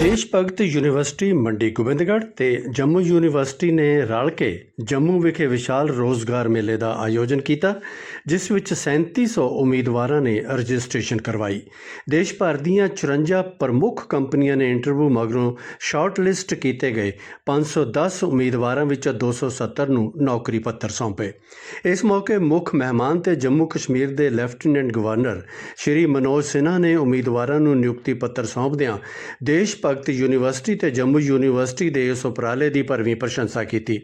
ਦੇਸ਼ ਭਗਤ ਯੂਨੀਵਰਸਿਟੀ ਮੰਡੀ ਗੋਬਿੰਦਗੜ੍ਹ ਤੇ ਜੰਮੂ ਯੂਨੀਵਰਸਿਟੀ ਨੇ ਰਲ ਕੇ ਜੰਮੂ ਵਿਖੇ ਵਿਸ਼ਾਲ ਰੋਜ਼ਗਾਰ ਮੇਲੇ ਦਾ ਆਯੋਜਨ ਕੀਤਾ, ਜਿਸ ਵਿੱਚ 3700 ਉਮੀਦਵਾਰਾਂ ਨੇ ਰਜਿਸਟ੍ਰੇਸ਼ਨ ਕਰਵਾਈ। ਦੇਸ਼ ਭਰ ਦੀਆਂ 54 ਪ੍ਰਮੁੱਖ ਕੰਪਨੀਆਂ ਨੇ ਇੰਟਰਵਿਊ ਮਗਰੋਂ ਸ਼ਾਰਟ ਕੀਤੇ ਗਏ 510 ਉਮੀਦਵਾਰਾਂ ਵਿੱਚੋਂ 270 ਨੂੰ ਨੌਕਰੀ ਪੱਤਰ ਸੌਂਪੇ। ਇਸ ਮੌਕੇ ਮੁੱਖ ਮਹਿਮਾਨ ਤੇ ਜੰਮੂ ਕਸ਼ਮੀਰ ਦੇ ਲੈਫਟੀਨੈਂਟ ਗਵਰਨਰ ਸ਼੍ਰੀ ਮਨੋਜ ਸਿਨਹਾ ਨੇ ਉਮੀਦਵਾਰਾਂ ਨੂੰ ਨਿਯੁਕਤੀ ਪੱਤਰ ਸੌਂਪਦਿਆਂ ਦੇਸ਼ ਭਗਤ ਯੂਨੀਵਰਸਿਟੀ ਤੇ ਜੰਮੂ ਯੂਨੀਵਰਸਿਟੀ ਦੇ ਇਸ ਉਪਰਾਲੇ ਦੀ ਭਰਵੀਂ ਪ੍ਰਸ਼ੰਸਾ ਕੀਤੀ।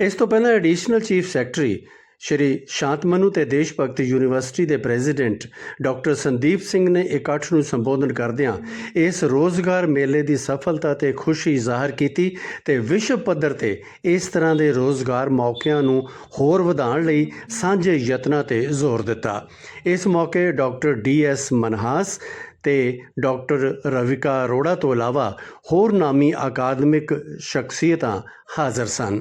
ਇਸ ਤੋਂ ਪਹਿਲਾਂ additional chief secretary Shri Shantmanu ਤੇ ਦੇਸ਼ ਭਗਤ ਯੂਨੀਵਰਸਿਟੀ ਦੇ ਪ੍ਰੈਜ਼ੀਡੈਂਟ ਡਾਕਟਰ ਸੰਦੀਪ ਸਿੰਘ ਨੇ ਇਕੱਠ ਨੂੰ ਸੰਬੋਧਨ ਕਰਦਿਆਂ ਇਸ ਰੋਜ਼ਗਾਰ ਮੇਲੇ ਦੀ ਸਫਲਤਾ ਤੇ ਖੁਸ਼ੀ ਜ਼ਾਹਰ ਕੀਤੀ ਤੇ ਵਿਸ਼ਵ ਪੱਧਰ ਤੇ ਇਸ ਤਰ੍ਹਾਂ ਦੇ ਰੋਜ਼ਗਾਰ ਮੌਕਿਆਂ ਨੂੰ ਹੋਰ ਵਧਾਉਣ ਲਈ ਸਾਂਝੇ ਯਤਨਾਂ ਤੇ ਜ਼ੋਰ ਦਿੱਤਾ। ਇਸ ਮੌਕੇ ਡਾਕਟਰ ਡੀ ਐਸ ਮਨਹਾਸ ਤੇ ਡਾਕਟਰ ਰਵਿਕਾ ਅਰੋੜਾ ਤੋਂ ਇਲਾਵਾ ਹੋਰ ਨਾਮੀ ਅਕਾਦਮਿਕ ਸ਼ਖਸੀਅਤਾਂ ਹਾਜ਼ਰ ਸਨ।